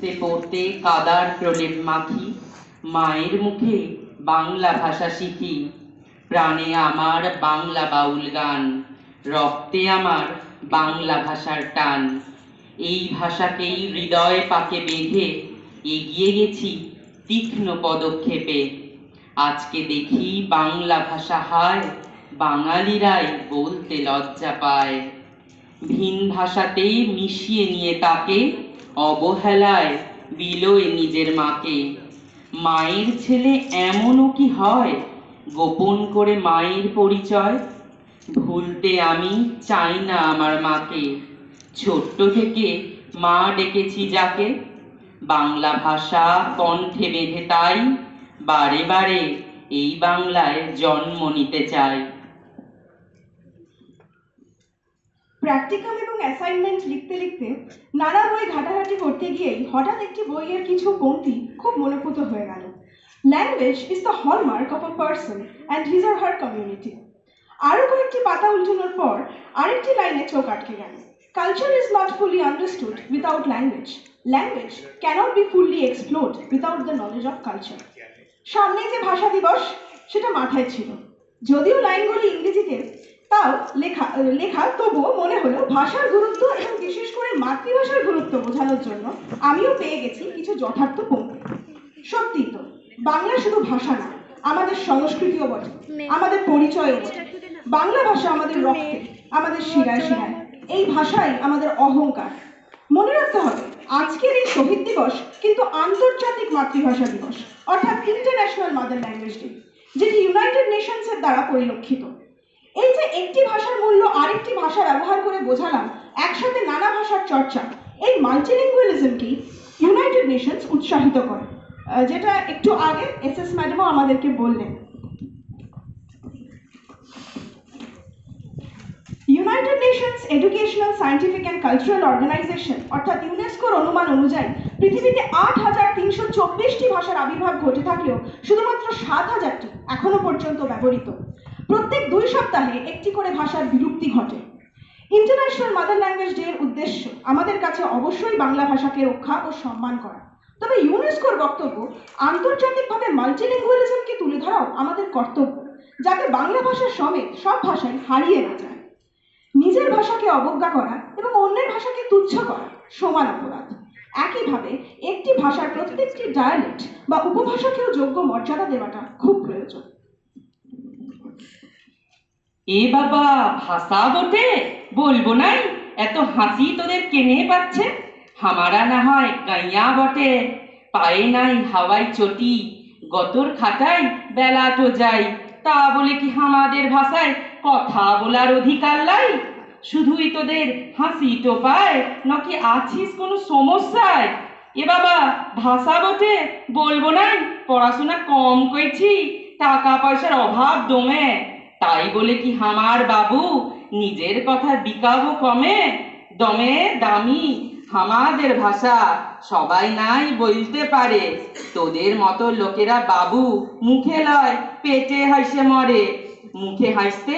সে পড়তে কাদার প্রলেপ মাখি, মায়ের মুখে বাংলা ভাষা শিখি। প্রাণে আমার বাংলা বাউল গান, রক্তে আমার বাংলা ভাষার টান। এই ভাষাকেই হৃদয় পাকে বেঁধে এগিয়ে গেছি তীক্ষ্ণ পদক্ষেপে। আজকে দেখি বাংলা ভাষা হায়, বাঙালিরাই বলতে লজ্জা পায়। ভিন ভাষাতেই মিশিয়ে নিয়ে তাকে অবহেলায় বিলোয় নিজের মাকে। মায়ের ছেলে এমনও কি হয়? গোপন করে মায়ের পরিচয়? ভুলতে আমি চাই না আমার মাকে। ছোট্ট থেকে মা ডেকেছি যাকে। বাংলা ভাষা কণ্ঠে বেঁধে তাই। বারে বারে এই বাংলায় জন্ম নিতে চাই। প্র্যাকটিক্যাল এবং অ্যাসাইনমেন্ট লিখতে লিখতে নানা বই ঘাটাঘাটি করতে গিয়েই হঠাৎ একটি বইয়ের কিছু পংক্তি খুব মনোপুত হয়ে গেল। Language is the hallmark of a person and his or her community আরও কয়েকটি পাতা উল্টানোর পর আরেকটি লাইনে চোখ আটকে গেল। Culture is not fully understood without language language cannot be fully explored without the knowledge of culture সামনে যে ভাষা দিবস, সেটা মাথায় ছিল। যদিও লাইনগুলি ইংরেজিতে তাও লেখা লেখা তবুও মনে হলো ভাষার গুরুত্ব এবং বিশেষ করে মাতৃভাষার গুরুত্ব বোঝানোর জন্য আমিও পেয়ে গেছি কিছু যথার্থ পঙ্ক্তি। সত্যি তো বাংলা শুধু ভাষা না আমাদের সংস্কৃতিও বটে আমাদের পরিচয়ও বটে। বাংলা ভাষা আমাদের রক্তে আমাদের শিরায় শিরায় এই ভাষাই আমাদের অহংকার। মনে রাখতে হবে আজকের এই শহীদ দিবস কিন্তু আন্তর্জাতিক মাতৃভাষা দিবস অর্থাৎ ইন্টারন্যাশনাল মাদার ল্যাঙ্গুয়েজ ডে যেটি ইউনাইটেড নেশনসের দ্বারা পরিলক্ষিত। এই যে একটি ভাষার মূল্য আরেকটি ভাষা ব্যবহার করে বোঝালাম, একসাথে নানা ভাষার চর্চা, এই মাল্টিলিঙ্গুয়ালিজমকেই ইউনাইটেড নেশনস উৎসাহিত করে। যেটা একটু আগে এস এস ম্যাডামও আমাদেরকে বললেন। United Nations Educational Scientific and Cultural Organization অর্থাৎ ইউনেস্কোর অনুমান অনুযায়ী পৃথিবীতে আট হাজার তিনশো চব্বিশটি ভাষার আবির্ভাব ঘটে থাকলেও শুধুমাত্র সাত হাজারটি এখনও পর্যন্ত ব্যবহৃত। প্রত্যেক দুই সপ্তাহে একটি করে ভাষার বিলুপ্তি ঘটে। ইন্টারন্যাশনাল মাদার ল্যাঙ্গুয়েজ ডে এর উদ্দেশ্য আমাদের কাছে অবশ্যই বাংলা ভাষাকে রক্ষা ও সম্মান করা। তবে ইউনেস্কোর বক্তব্য, আন্তর্জাতিকভাবে মাল্টিলিঙ্গুয়ালিজমকে তুলে ধরাও আমাদের কর্তব্য, যাতে বাংলা ভাষা সমেত সব ভাষাই হারিয়ে না যায়। নিজের ভাষাকে অবজ্ঞা করা এবং অন্যের ভাষাকে তুচ্ছ করা সমান অপরাধ। একইভাবে একটি ভাষার প্রত্যেকটি ডায়ালেক্ট বা উপভাষাকেও যোগ্য মর্যাদা দেওয়াটা খুব প্রয়োজন। এ বাবা ভাষা বটে, বলব নাই, এত হাসি তোদের কেনে পাচ্ছে? হামারা না হয় গাইয়া বটে, পায়ে নাই হাওয়াই চটি, গতর খাটাই বেলা তো যাই তা বলে কি আমাদের ভাষায় কথা বলার অধিকার লাই? শুধুই তোদের হাসি টোপায় নাকি আছিস কোনো সমস্যায়? এ বাবা, ভাষা বটে, বলব নাই, পড়াশোনা কম করেছি টাকা পয়সার অভাব দমে। তাই বলে কি হামার বাবু? নিজের কথা বিকাবো কমে? দমে দামি, হামাদের ভাষা সবাই নাই বলতে পারে। তোদের মতো লোকেরা বাবু মুখে লয়, পেটে হাসে মরে। মুখে হাসতে